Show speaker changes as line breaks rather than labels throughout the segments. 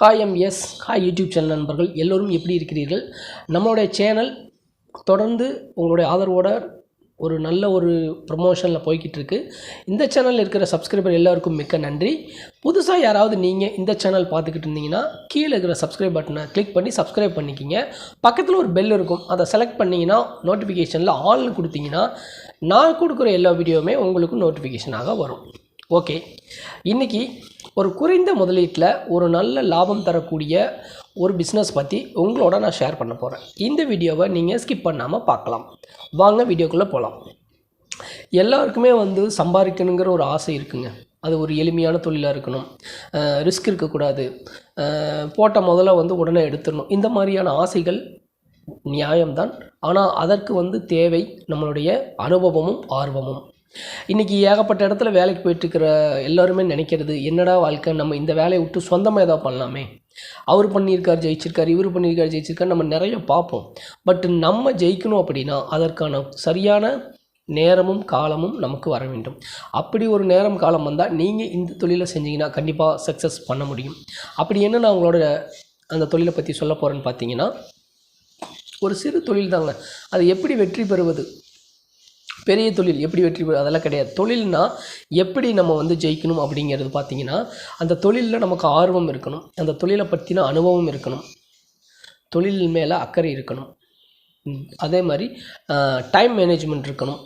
Hi M S hi YouTube channel நண்பர்கள். எல்லோரும் எப்படி இருக்கிறீர்கள்? நம்மளுடைய சேனல் தொடர்ந்து உங்களுடைய ஆதரவோட ஒரு நல்ல ஒரு ப்ரொமோஷனில் போய்கிட்டு இருக்குது இந்த சேனலில் இருக்கிற சப்ஸ்கிரைபர் எல்லாருக்கும் மிக்க நன்றி. புதுசாக யாராவது நீங்கள் இந்த சேனல் பார்த்துக்கிட்டு இருந்தீங்கன்னா கீழே இருக்கிற சப்ஸ்கிரைப் பட்டனை கிளிக் பண்ணி சப்ஸ்கிரைப் பண்ணிக்கிங்க. பக்கத்தில் ஒரு பெல் இருக்கும். அதை செலக்ட் பண்ணிங்கன்னா நோட்டிஃபிகேஷனில் ஆல்னு கொடுத்தீங்கன்னா நான் கொடுக்குற எல்லா வீடியோவுமே உங்களுக்கு நோட்டிஃபிகேஷனாக வரும். ஓகே இன்றைக்கி ஒரு குறைந்த முதலீட்டில் ஒரு நல்ல லாபம் தரக்கூடிய ஒரு பிஸ்னஸ் பற்றி உங்களோட நான் ஷேர் பண்ண போகிறேன் இந்த வீடியோவை நீங்கள் ஸ்கிப் பண்ணாமல் பார்க்கலாம். வாங்க வீடியோக்குள்ளே போகலாம் எல்லாருக்குமே வந்து சம்பாதிக்கணுங்கிற ஒரு ஆசை இருக்குங்க. அது ஒரு எளிமையான தொழிலாக இருக்கணும். ரிஸ்க் இருக்கக்கூடாது. போட்ட முதல்ல வந்து உடனே எடுத்துடணும். இந்த மாதிரியான ஆசைகள் நியாயம்தான். ஆனால் அதற்கு வந்து தேவை நம்மளுடைய அனுபவமும் ஆர்வமும். இன்றைக்கி ஏகப்பட்ட இடத்துல வேலைக்கு போயிட்டுருக்கிற எல்லாருமே நினைக்கிறது என்னடா வாழ்க்கை நம்ம இந்த வேலையை விட்டு சொந்தமாக ஏதாவது பண்ணலாமே? அவர் பண்ணியிருக்கார் ஜெயிச்சிருக்கார் இவர் பண்ணியிருக்கார் ஜெயிச்சிருக்கார் நம்ம நிறைய பார்ப்போம். பட் நம்ம ஜெயிக்கணும் அப்படின்னா அதற்கான சரியான நேரமும் காலமும் நமக்கு வர வேண்டும். அப்படி ஒரு நேரம் காலம் வந்தால் நீங்கள் இந்த தொழிலை செஞ்சீங்கன்னா கண்டிப்பாக சக்ஸஸ் பண்ண முடியும். அப்படி என்ன நான் உங்களோட அந்த தொழிலை பற்றி சொல்ல போகிறேன்னு பார்த்தீங்கன்னா ஒரு சிறு தொழில் தாங்க. அது எப்படி வெற்றி பெறுவது? பெரிய தொழில். எப்படி வெற்றி பெறும் அதெல்லாம் கிடையாது. தொழில்னா எப்படி நம்ம வந்து ஜெயிக்கணும் அப்படிங்கிறது பார்த்திங்கன்னா அந்த தொழிலில் நமக்கு ஆர்வம் இருக்கணும். அந்த தொழிலை பற்றின அனுபவம் இருக்கணும். தொழில் மேலே அக்கறை இருக்கணும். அதே மாதிரி டைம் மேனேஜ்மெண்ட் இருக்கணும்.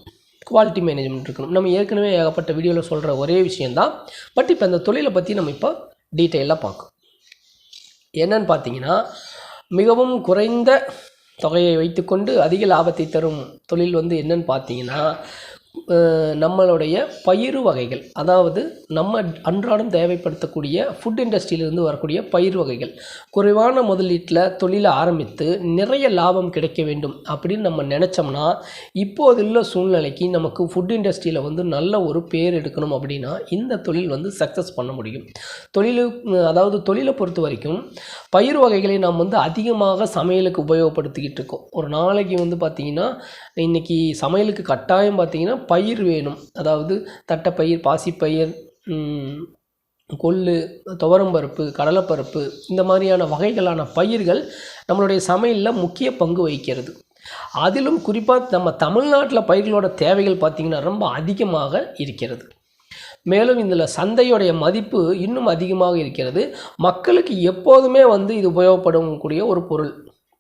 குவாலிட்டி மேனேஜ்மெண்ட் இருக்கணும். நம்ம ஏற்கனவே ஏகப்பட்ட வீடியோவில் சொல்கிற ஒரே விஷயந்தான் பட் இப்போ அந்த தொழிலை பற்றி நம்ம இப்போ டீட்டெயிலாக பார்க்கணும். என்னன்னு பார்த்தீங்கன்னா மிகவும் குறைந்த தொகையை வைத்துக்கொண்டு அதிக லாபத்தை தரும் தொழில் வந்து என்னன்னு பார்த்தீங்கன்னா நம்மளுடைய பயிறு வகைகள். அதாவது நம்ம அன்றாடம் தேவைப்படுத்தக்கூடிய ஃபுட் இண்டஸ்ட்ரியிலிருந்து வரக்கூடிய பயிர் வகைகள். குறைவான முதலீட்டில் தொழிலை ஆரம்பித்து நிறைய லாபம் கிடைக்க வேண்டும் அப்படின்னு நம்ம நினச்சோம்னா இப்போதுள்ள சூழ்நிலைக்கு நமக்கு ஃபுட் இண்டஸ்ட்ரியில் வந்து நல்ல ஒரு பேர் எடுக்கணும் அப்படின்னா இந்த தொழில் வந்து சக்ஸஸ் பண்ண முடியும். தொழில் அதாவது தொழிலை பொறுத்த வரைக்கும் பயிர் வகைகளை நாம் வந்து அதிகமாக சமையலுக்கு உபயோகப்படுத்திக்கிட்டு இருக்கோம். ஒரு நாளைக்கு வந்து பார்த்திங்கன்னா இன்றைக்கி சமையலுக்கு கட்டாயம் பார்த்திங்கன்னா பயிர் வேணும். அதாவது தட்டைப்பயிர் பாசிப்பயிர் கொள்ளு துவரம்பருப்பு கடலைப்பருப்பு இந்த மாதிரியான வகைகளான பயிர்கள் நம்மளுடைய சமையலில் முக்கிய பங்கு வகிக்கிறது. அதிலும் குறிப்பாக நம்ம தமிழ்நாட்டில் பயிர்களோட தேவைகள் பார்த்திங்கன்னா ரொம்ப அதிகமாக இருக்கிறது. மேலும் இதில் சந்தையுடைய மதிப்பு இன்னும் அதிகமாக இருக்கிறது. மக்களுக்கு எப்போதுமே வந்து இது உபயோகப்படக்கூடிய ஒரு பொருள்.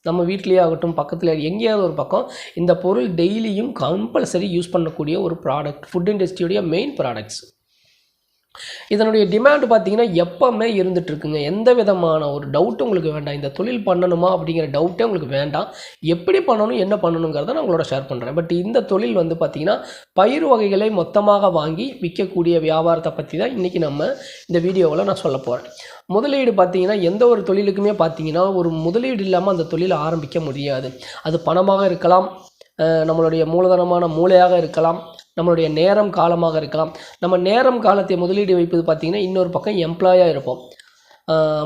நம்ம வீட்லேயே ஆகட்டும் பக்கத்தில் எங்கேயாவது ஒரு பக்கம் இந்த பொருள் டெய்லியும் கம்பல்சரி யூஸ் பண்ணக்கூடிய ஒரு ப்ராடக்ட் ஃபுட் இண்டஸ்ட்ரியுடைய மெயின் ப்ராடக்ட்ஸ் இதனுடைய டிமாண்ட் பார்த்தீங்கன்னா எப்போவுமே இருந்துகிட்ருக்குங்க எந்த விதமான ஒரு டவுட்டும் உங்களுக்கு வேண்டாம். இந்த தொழில் பண்ணணுமா அப்படிங்கிற டவுட்டே உங்களுக்கு வேண்டாம். எப்படி பண்ணணும் என்ன பண்ணணுங்கிறத நான் உங்களோட ஷேர் பண்ணுறேன் பட் இந்த தொழில் வந்து பார்த்தீங்கன்னா பயிர் வகைகளை மொத்தமாக வாங்கி விற்கக்கூடிய வியாபாரத்தை பற்றி தான் இன்றைக்கி நம்ம இந்த வீடியோவில் நான் சொல்ல போகிறேன் முதலீடு பார்த்தீங்கன்னா எந்த ஒரு தொழிலுக்குமே பார்த்தீங்கன்னா ஒரு முதலீடு இல்லாமல் அந்த தொழிலை ஆரம்பிக்க முடியாது. அது பணமாக இருக்கலாம் நம்மளுடைய மூலதனமான மூளையாக இருக்கலாம் நம்மளுடைய நேரம் காலமாக இருக்கலாம். நம்ம நேரம் காலத்தை முதலீடு வைப்பது பார்த்திங்கன்னா இன்னொரு பக்கம் எம்ப்ளாயாக இருப்போம்.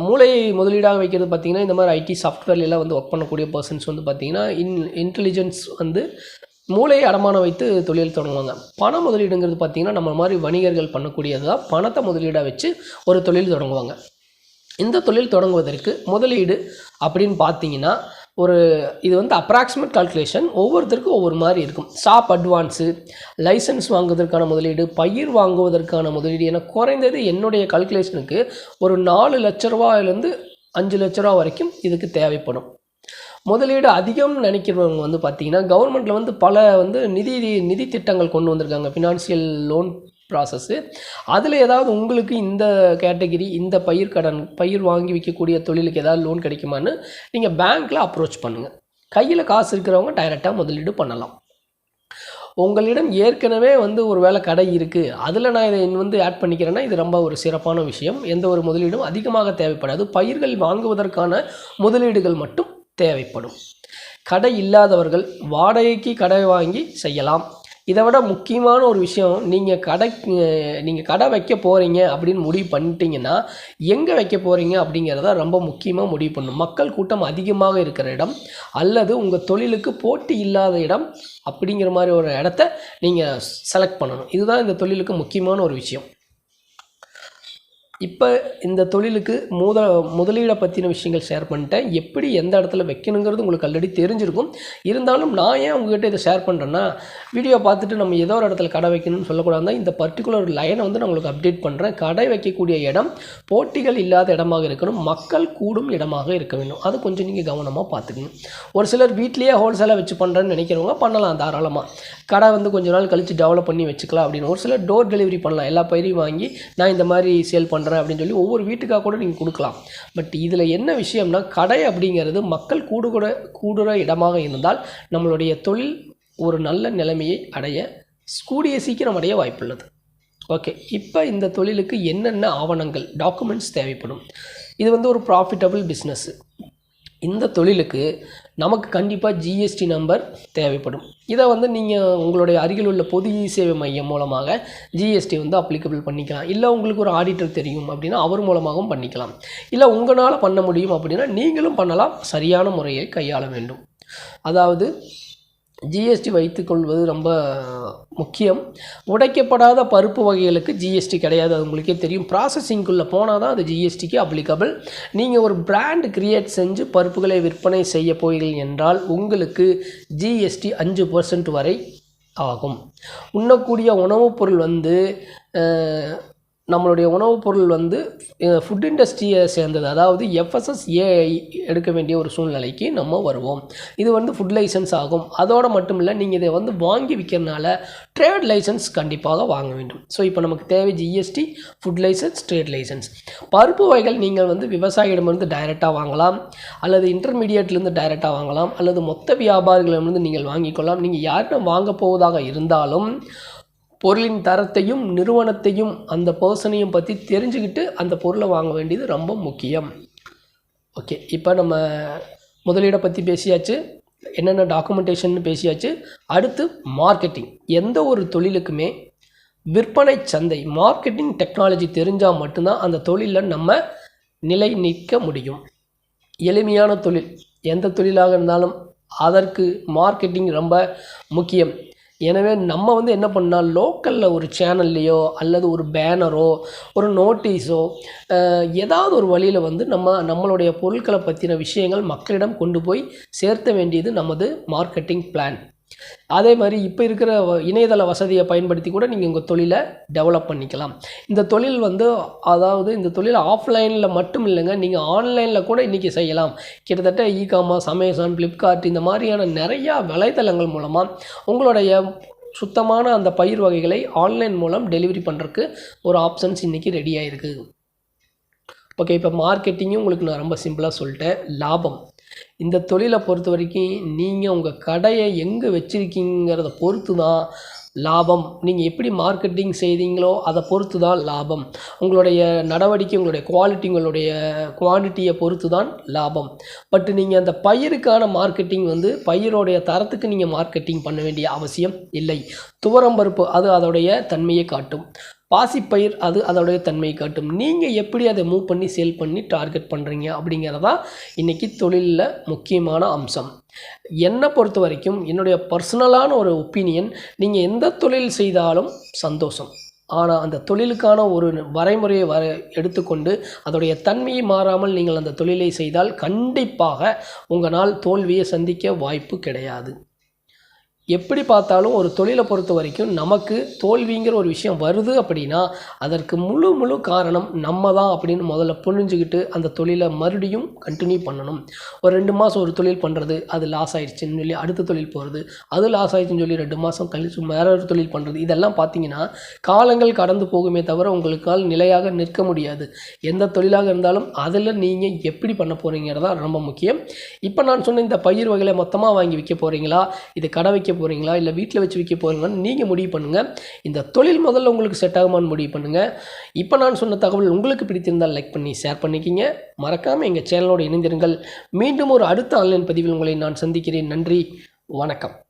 மூளையை முதலீடாக வைக்கிறது பார்த்திங்கன்னா இந்த மாதிரி ஐடி சாஃப்ட்வேர்லாம் வந்து ஒர்க் பண்ணக்கூடிய பர்சன்ஸ் வந்து பார்த்திங்கன்னா இன் இன்டெலிஜென்ஸ் வந்து மூளையை அடமானம் வைத்து தொழில் தொடங்குவாங்க. பண முதலீடுங்கிறது பார்த்திங்கன்னா நம்ம மாதிரி வணிகர்கள் பண்ணக்கூடியது தான் பணத்தை முதலீடாக வச்சு ஒரு தொழில் தொடங்குவாங்க. இந்த தொழில் தொடங்குவதற்கு முதலீடு அப்படின்னு பார்த்தீங்கன்னா ஒரு இது வந்து அப்ராக்சிமேட் கால்குலேஷன் ஒவ்வொருத்தருக்கும் ஒவ்வொரு மாதிரி இருக்கும். ஷாப் அட்வான்ஸு லைசன்ஸ் வாங்குவதற்கான முதலீடு பயிர் வாங்குவதற்கான முதலீடு என குறைந்தது என்னுடைய கால்குலேஷனுக்கு ஒரு நாலு லட்ச ரூபாயிலேருந்து அஞ்சு லட்ச ரூபா வரைக்கும் இதுக்கு தேவைப்படும். முதலீடு அதிகம் நினைக்கிறவங்க வந்து பார்த்திங்கன்னா கவர்மெண்ட்டில் வந்து பல வந்து நிதி நிதி திட்டங்கள் கொண்டு வந்திருக்காங்க. ஃபினான்சியல் லோன் ப்ராசஸ்ஸு அதில் ஏதாவது உங்களுக்கு இந்த கேட்டகிரி இந்த பயிர் கடன் பயிர் வாங்கி விற்கக்கூடிய தொழிலுக்கு ஏதாவது லோன் கிடைக்குமான்னு நீங்கள் பேங்க்கில் அப்ரோச் பண்ணுங்கள் கையில் காசு இருக்கிறவங்க டைரெக்டாக முதலீடு பண்ணலாம். உங்களிடம் ஏற்கனவே வந்து ஒரு வேளை கடை இருக்குது அதில் நான் இதை வந்து ஆட் பண்ணிக்கிறேன்னா இது ரொம்ப ஒரு சிறப்பான விஷயம். எந்த ஒரு முதலீடும் அதிகமாக தேவைப்படாது. பயிர்கள் வாங்குவதற்கான முதலீடுகள் மட்டும் தேவைப்படும். கடை இல்லாதவர்கள் வாடகைக்கு கடை வாங்கி செய்யலாம். இதை விட முக்கியமான ஒரு விஷயம் நீங்கள் கடை நீங்கள் கடை வைக்க போகிறீங்க அப்படின்னு முடிவு பண்ணிட்டீங்கன்னா எங்கே வைக்க போகிறீங்க அப்படிங்கிறத ரொம்ப முக்கியமாக முடிவு பண்ணணும். மக்கள் கூட்டம் அதிகமாக இருக்கிற இடம் அல்லது உங்கள் தொழிலுக்கு போட்டி இல்லாத இடம் அப்படிங்கிற மாதிரி ஒரு இடத்த நீங்கள் செலக்ட் பண்ணணும். இதுதான் இந்த தொழிலுக்கு முக்கியமான ஒரு விஷயம். இப்போ இந்த தொழிலுக்கு முத முதலீடை பற்றின விஷயங்கள் ஷேர் பண்ணிட்டேன். எப்படி எந்த இடத்துல வைக்கணுங்கிறது உங்களுக்கு ஆல்ரெடி தெரிஞ்சிருக்கும். இருந்தாலும் நான் ஏன் உங்ககிட்ட இதை ஷேர் பண்ணுறேன்னா வீடியோ பார்த்துட்டு நம்ம ஏதோ ஒரு இடத்துல கடை வைக்கணும்னு சொல்லக்கூடாது இந்த பர்டிகுலர் லைனை வந்து நான் உங்களுக்கு அப்டேட் பண்ணுறேன் கடை வைக்கக்கூடிய இடம் போட்டிகள் இல்லாத இடமாக இருக்கணும். மக்கள் கூடும் இடமாக இருக்க வேண்டும். அது கொஞ்சம் நீங்கள் கவனமாக பார்த்துக்கணும். ஒரு சிலர் வீட்லேயே ஹோல்சேலாக வச்சு பண்ணுறேன்னு நினைக்கிறவங்க பண்ணலாம் தாராளமாக கடை வந்து கொஞ்ச நாள் கழித்து டெவலப் பண்ணி வச்சுக்கலாம் அப்படின்னு. ஒரு சிலர் டோர் டெலிவரி பண்ணலாம். எல்லா பயிரையும் வாங்கி நான் இந்த மாதிரி சேல் பண்ணுறேன் அப்படின்னு சொல்லி ஒவ்வொரு வீட்டுக்காக கூட நீங்கள் கொடுக்கலாம். பட் இதில் என்ன விஷயம்னா கடை அப்படிங்கிறது மக்கள் கூடுகிற கூடுற இடமாக இருந்தால் நம்மளுடைய தொழில் ஒரு நல்ல நிலைமையை அடைய கூடிய சீக்கிரம் அடைய வாய்ப்புள்ளது. ஓகே இப்போ இந்த தொழிலுக்கு என்னென்ன ஆவணங்கள் டாக்குமெண்ட்ஸ் தேவைப்படும்? இது வந்து ஒரு ப்ராஃபிட்டபிள் பிஸ்னஸ்ஸு இந்த தொழிலுக்கு நமக்கு கண்டிப்பாக ஜிஎஸ்டி நம்பர் தேவைப்படும். இதை வந்து நீங்கள் உங்களுடைய அருகில் உள்ள பொது இ சேவை மையம் மூலமாக ஜிஎஸ்டி வந்து அப்ளிகபிள் பண்ணிக்கலாம். இல்லை உங்களுக்கு ஒரு ஆடிட்டர் தெரியும் அப்படின்னா அவர் மூலமாகவும் பண்ணிக்கலாம். இல்லை உங்களால் பண்ண முடியும் அப்படின்னா நீங்களும் பண்ணலாம். சரியான முறையை கையாள வேண்டும். அதாவது ஜிஎஸ்டி வைத்துக்கொள்வது ரொம்ப முக்கியம். உடைக்கப்படாத பருப்பு வகைகளுக்கு ஜிஎஸ்டி கிடையாது அது உங்களுக்கே தெரியும். ப்ராசஸிங்குள்ளே போனால் தான் அது ஜிஎஸ்டிக்கு அப்ளிகபிள் நீங்கள் ஒரு பிராண்ட் கிரியேட் செஞ்சு பருப்புகளை விற்பனை செய்ய போகிறீர்கள் என்றால் உங்களுக்கு ஜிஎஸ்டி அஞ்சு பர்சன்ட் வரை ஆகும். உண்ணக்கூடிய உணவுப் பொருள் வந்து நம்மளுடைய உணவுப் பொருள் வந்து ஃபுட் இண்டஸ்ட்ரியை சேர்ந்தது. அதாவது எஃப்எஸ்எஸ்ஏஐ எடுக்க வேண்டிய ஒரு சூழ்நிலைக்கு நம்ம வருவோம். இது வந்து ஃபுட் லைசன்ஸ் ஆகும். அதோடு மட்டும் இல்லை நீங்கள் இதை வந்து வாங்கி விற்கிறனால ட்ரேட் லைசன்ஸ் கண்டிப்பாக வாங்க வேண்டும். ஸோ இப்போ நமக்கு தேவை GST food licence trade licence பருப்பு வகைகள் நீங்கள் வந்து விவசாயிடமிருந்து டைரெக்டாக வாங்கலாம். அல்லது இன்டர்மீடியட்லேருந்து டைரெக்டாக வாங்கலாம். அல்லது மொத்த வியாபாரிகளிடமிருந்து நீங்கள் வாங்கிக்கொள்ளலாம் நீங்கள் யாரிடம் வாங்க போவதாக இருந்தாலும் பொருளின் தரத்தையும் நிறுவனத்தையும் அந்த பர்சனையும் பற்றி தெரிஞ்சுக்கிட்டு அந்த பொருளை வாங்க வேண்டியது ரொம்ப முக்கியம். ஓகே இப்போ நம்ம முதலீடை பற்றி பேசியாச்சு என்னென்ன டாக்குமெண்டேஷன் பேசியாச்சு. அடுத்து மார்க்கெட்டிங் எந்த ஒரு தொழிலுக்குமே விற்பனை சந்தை மார்க்கெட்டிங் டெக்னாலஜி தெரிஞ்சால் மட்டும்தான் அந்த தொழிலில் நம்ம நிலை நிற்க முடியும். எளிமையான தொழில் எந்த தொழிலாக இருந்தாலும் அதற்கு மார்க்கெட்டிங் ரொம்ப முக்கியம். எனவே நம்ம வந்து என்ன பண்ணால் லோக்கலில் ஒரு சேனல்லையோ அல்லது ஒரு பேனரோ ஒரு நோட்டீஸோ ஏதாவது ஒரு வழியில் வந்து நம்ம நம்மளுடைய பொருட்களை பற்றின விஷயங்கள் மக்களிடம் கொண்டு போய் சேர்த்த வேண்டியது நமது மார்க்கெட்டிங் பிளான் அதே மாதிரி இப்போ இருக்கிற வ- இணையதள வசதியை பயன்படுத்தி கூட நீங்கள் உங்கள் தொழிலை டெவலப் பண்ணிக்கலாம். இந்த தொழில் வந்து அதாவது இந்த தொழில் ஆஃப்லைனில் மட்டும் இல்லைங்க நீங்கள் ஆன்லைனில் கூட இன்றைக்கி செய்யலாம். கிட்டத்தட்ட இ காமர்ஸ் அமேசான் ஃப்ளிப்கார்ட் இந்த மாதிரியான நிறையா வலைத்தளங்கள் மூலமாக உங்களுடைய சுத்தமான அந்த பயிர் வகைகளை ஆன்லைன் மூலம் டெலிவரி பண்ணுறதுக்கு ஒரு ஆப்ஷன்ஸ் இன்றைக்கி ரெடியாக இருக்குது ஓகே இப்போ மார்க்கெட்டிங்கும் உங்களுக்கு நான் ரொம்ப சிம்பிளாக சொல்லிட்டேன். லாபம். இந்த தொழிலை பொறுத்த வரைக்கும் நீங்கள் உங்கள் கடையை எங்கே வச்சுருக்கீங்கிறத பொறுத்து தான் லாபம். நீங்கள் எப்படி மார்க்கெட்டிங் செய்தீங்களோ அதை பொறுத்து தான் லாபம். உங்களுடைய நடவடிக்கை உங்களுடைய குவாலிட்டி உங்களுடைய குவான்டிட்டியை பொறுத்து தான் லாபம். பட் நீங்கள் அந்த பயிருக்கான மார்க்கெட்டிங் வந்து பயிரோடைய தரத்துக்கு நீங்கள் மார்க்கெட்டிங் பண்ண வேண்டிய அவசியம் இல்லை. துவரம் பருப்பு அது அதோடைய தன்மையை காட்டும். பாசிப்பயிர் அது அதோடைய தன்மையை காட்டும். நீங்கள் எப்படி அதை மூவ் பண்ணி சேல் பண்ணி டார்கெட் பண்ணுறீங்க அப்படிங்கிறதா இன்றைக்கி தொழிலில் முக்கியமான அம்சம். என்னை பொறுத்த வரைக்கும் என்னுடைய பர்சனலான ஒரு ஒப்பீனியன் நீங்கள் எந்த தொழில் செய்தாலும் சந்தோஷம். ஆனால் அந்த தொழிலுக்கான ஒரு வரைமுறையை வர எடுத்துக்கொண்டு அதோடைய தன்மையை மாறாமல் நீங்கள் அந்த தொழிலை செய்தால் கண்டிப்பாக உங்களால் தோல்வியை சந்திக்க வாய்ப்பு கிடையாது. எப்படி பார்த்தாலும் ஒரு தொழிலை பொறுத்த வரைக்கும் நமக்கு தோல்விங்கிற ஒரு விஷயம் வருது அப்படின்னா அதற்கு முழு முழு காரணம் நம்ம தான் அப்படின்னு முதல்ல புரிஞ்சுக்கிட்டு அந்த தொழிலை மறுபடியும் கண்டினியூ பண்ணணும். ஒரு ரெண்டு மாதம் ஒரு தொழில் பண்ணுறது அது லாஸ் ஆயிடுச்சுன்னு சொல்லி அடுத்த தொழில் போகிறது அது லாஸ் ஆயிடுச்சுன்னு சொல்லி ரெண்டு மாதம் கழிச்சு வேற ஒரு தொழில் பண்ணுறது இதெல்லாம் பார்த்தீங்கன்னா காலங்கள் கடந்து போகுமே தவிர உங்களுக்கால் நிலையாக நிற்க முடியாது. எந்த தொழிலாக இருந்தாலும் அதில் நீங்கள் எப்படி பண்ண போகிறீங்கிறதா ரொம்ப முக்கியம். இப்போ நான் சொன்ன இந்த பயிர் வகைகளை மொத்தமாக வாங்கி விற்க போகிறீங்களா இது கடை வைக்க போகிறீங்களா இல்லை வீட்டில் வச்சு விற்க போகிறீங்களான்னு நீங்கள் முடிவு பண்ணுங்கள் இந்த தொழில் முதல்ல உங்களுக்கு செட் ஆகுமான்னு முடிவு பண்ணுங்கள் இப்போ நான் சொன்ன தகவல் உங்களுக்கு பிடித்திருந்தால் லைக் பண்ணி ஷேர் பண்ணிக்கிங்க. மறக்காமல் எங்கள் சேனலோடு இணைந்திருங்கள். மீண்டும் ஒரு அடுத்த ஆன்லைன் பதிவில் உங்களை நான் சந்திக்கிறேன். நன்றி. வணக்கம்.